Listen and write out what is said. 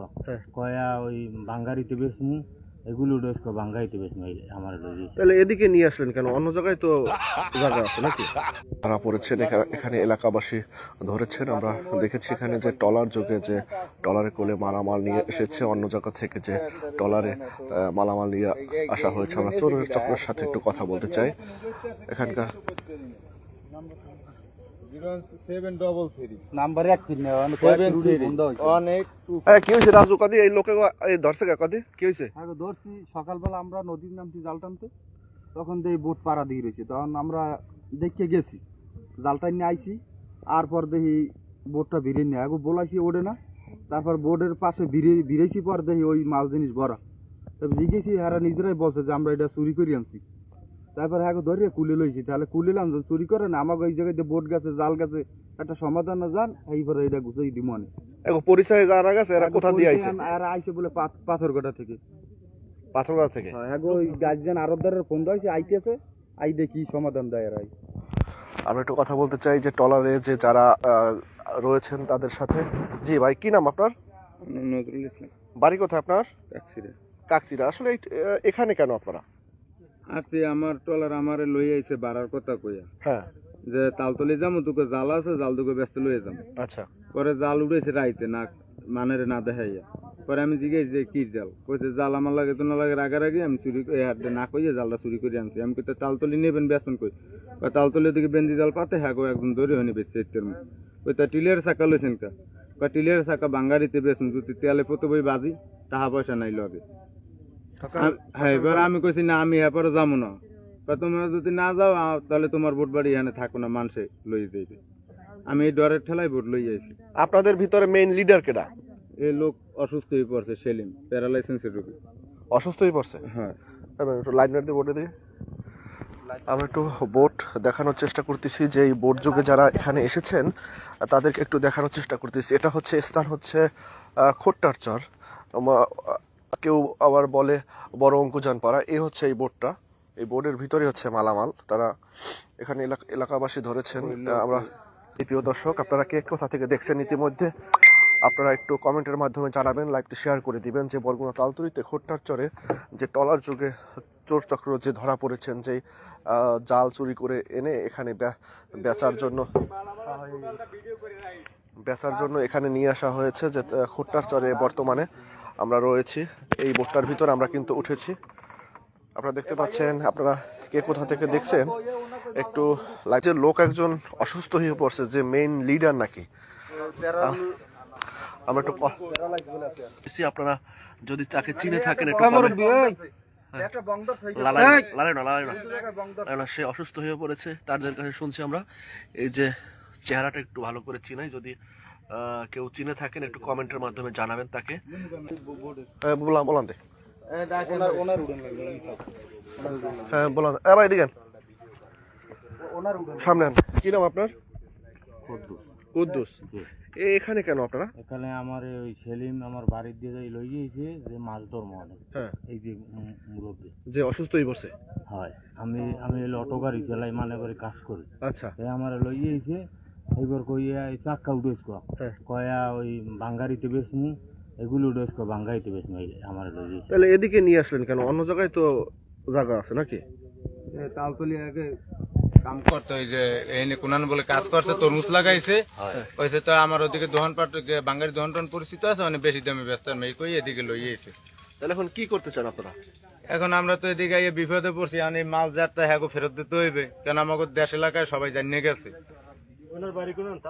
কো। হ্যাঁ। কয়া ওই বাঙ্গারিতে বেশমু এগুলো ডোজ কো বাঙ্গারিতে বেশমু আমার তাহলে এদিকে নিয়ে আসলেন কেন? অন্য জায়গায় তো জায়গা আছে নাকি? তারা পড়েছেন এখা- এখানে এলাকাবাসী ধরেছেন। আমরা দেখেছি এখানে যে টলার যুগে যে টলারে কোলে মালামাল নিয়ে এসেছে অন্য জায়গা থেকে যে টলারে মালামাল নিয়ে আসা হয়েছে। আমরা চোরের চক্রের সাথে একটু কথা বলতে চাই। এখানকার সকালবেলা আমরা নদীর নামছি জাল টানতে। তখন দেখি বোট পাড়া দিয়ে রয়েছে। তখন আমরা দেখে গেছি। জালটা নিয়ে আইছি আর পর দেখি বোটটা ভিড়ে নিয়ে আগে বলাইছি ওড়ে না। তারপর বোর্ডের পাশে ভিড়ে ভিড়েছি পর দেখি ওই মাল জিনিস ভরা। জিজ্ঞেসি এরা নিজেরাই বলছে যে আমরা এটা চুরি করে আনছি। তারপর হ্যাঁ ধরিয়ে কুলে লইছি তাহলে কুলে লাম চুরি করে না আমাকে ওই জায়গায় বোট গেছে জাল গেছে একটা সমাধান না যান এইবারে এটা গুছাই দিব মনে এখন পরিচয় যারা গেছে এরা কোথা দিয়ে আইছে? আর আইছে বলে পাথ- পাথরঘাটা থেকে। পাথরগাঁ থেকে? হ্যাঁ গো ওই গার্জিয়ান আরবদারের ফোন দিয়েছে আইতেছে আই দেখি সমাধান দেয় এরাই আমরা একটু কথা বলতে চাই যে টলারে যে যারা রয়েছেন তাদের সাথে। জি ভাই কি নাম আপনার? নজরুল ইসলাম। বাড়ি কোথায় আপনার? কাকসিরা। কাকচিরা আসলে এই- এখানে কেন আপনারা? আসছে আমার টলার আমারে লই আইছে বাড়ার কথা কইয়া। হ্যাঁ। যে তালতলি যাব তোকে জাল আছে জাল তোকে ব্যস্ত লইয়ে যাব আচ্ছা। পরে জাল উড়েছে রাইতে না মানের না দেখাইয়া। পরে আমি জিজ্ঞেস যে কি জাল? কইছে জাল আমার লাগে তো না লাগে রাগার আগে আমি চুরি করে হাত না কইয়ে জালটা চুরি করে আনছি। আমি কইতে তালতলি নেবেন বেতন কই? তালতলি দিকে বেঞ্জি জাল পাতে হ্যাঁ গো একদম ধরে হয়নি বেচছে একটার মধ্যে কই তা টিলের চাকা লইছেন কা? টিলের চাকা বাঙ্গারিতে বেচুন যদি তেলে পতো বই বাজি টাকা পয়সা নাই লগে। হ্যাঁ এবার আমি কইছি না আমি এরপরে যাব না। তোমরা যদি না যাও তাহলে তোমার ভোট বাড়ি এখানে থাকো না মানুষে লই যাইবে। আমি এই ডরের ঠেলায় ভোট লই যাইছি আপনাদের ভিতরে মেইন লিডার কেডা? এই লোক অসুস্থ হয়ে পড়ছে সেলিম প্যারালাইসেন্সের রোগী। অসুস্থ হয়ে পড়ছে? হ্যাঁ। এবার একটু লাইন মারতে বোটে দিয়ে আমরা একটু বোট দেখানোর চেষ্টা করতেছি যে এই বোট যুগে যারা এখানে এসেছেন তাদেরকে একটু দেখানোর চেষ্টা করতেছি। এটা হচ্ছে স্থান হচ্ছে খোট্টার চর আমা- কেউ আবার বলে বড় অঙ্কুজান পাড়া এই হচ্ছে এই বোর্ডটা এই বোর্ডের ভিতরে হচ্ছে মালামাল। তারা এখানে এলাকা- এলাকাবাসী ধরেছেন। আমরা প্রিয় দর্শক আপনারা কে কোথা থেকে দেখছেন ইতিমধ্যে আপনারা একটু কমেন্টের মাধ্যমে জানাবেন লাইভটি শেয়ার করে দিবেন যে বরগুনা তালতুরিতে খোট্টার চরে যে টলার যুগে চোর চক্র যে ধরা পড়েছেন যে জাল চুরি করে এনে এখানে বেচার জন্য বেচার জন্য এখানে নিয়ে আসা হয়েছে যে খোট্টার চরে বর্তমানে। আমরা রয়েছি। এই বোটটার ভিতর আমরা কিন্তু উঠেছি। আপনারা দেখতে পাচ্ছেন আপনারা কে কোথা থেকে দেখছেন একটু লাইটের লোক একজন অসুস্থ হয়ে পড়ছে যে মেইন লিডার নাকি। আমরা একটু আপনারা যদি তাকে চিনে থাকেন একটু না, সে অসুস্থ হয়ে পড়েছে তাদের কাছে শুনছি আমরা। এই যে চেহারাটা একটু ভালো করে চিনাই যদি কেউ চিনে থাকেন একটু কমেন্টের মাধ্যমে জানাবেন তাকে। বললাম বলাম দে। ওনার ওনার হ্যাঁ বলাম এ ভাই দিকেন ওনার সামনে আন। কি নাম আপনার? কুদ্দুস। এখানে কেন আপনারা? এখানে আমার ওই সেলিম আমার বাড়ির দিয়ে লই গিয়েছে যে মাছ ধর্ম অনেক। হ্যাঁ। এই যে মুরব্বী। যে অসুস্থ হয়ে পড়ছে হয়। আমি আমি অটো গাড়ি চালাই মানে করে কাজ করি। আচ্ছা। এ আমার লই গিয়েছে এইবার কইয়া এই চাক্কা উঠেছ হ্যাঁ। কয়া ওই বাঙ্গারিতে বেশমু এগুলো উঠেছ কো বাঙ্গারিতে বেশমু আমার তাহলে এদিকে নিয়ে আসলেন কেন? অন্য জায়গায় তো জায়গা আছে নাকি? তালতলি আগে কাম করতে ওই যে এনে কোনান বলে কাজ করছে তরমুজ লাগাইছে। কইছে তো আমার ওদিকে দোকান পাট বাঙালি দোকান টোন পরিচিত আছে মানে বেশি দামে ব্যস্ত মেয়ে কই এদিকে লই আইছে। তাহলে এখন কি করতে চান আপনারা? এখন আমরা তো এদিকে বিপদে পড়ছি আমি মাল যাত্রা হ্যাঁ ফেরত দিতে হইবে। কেন আমাকে দেশ এলাকায় সবাই জানিয়ে গেছে। अन्त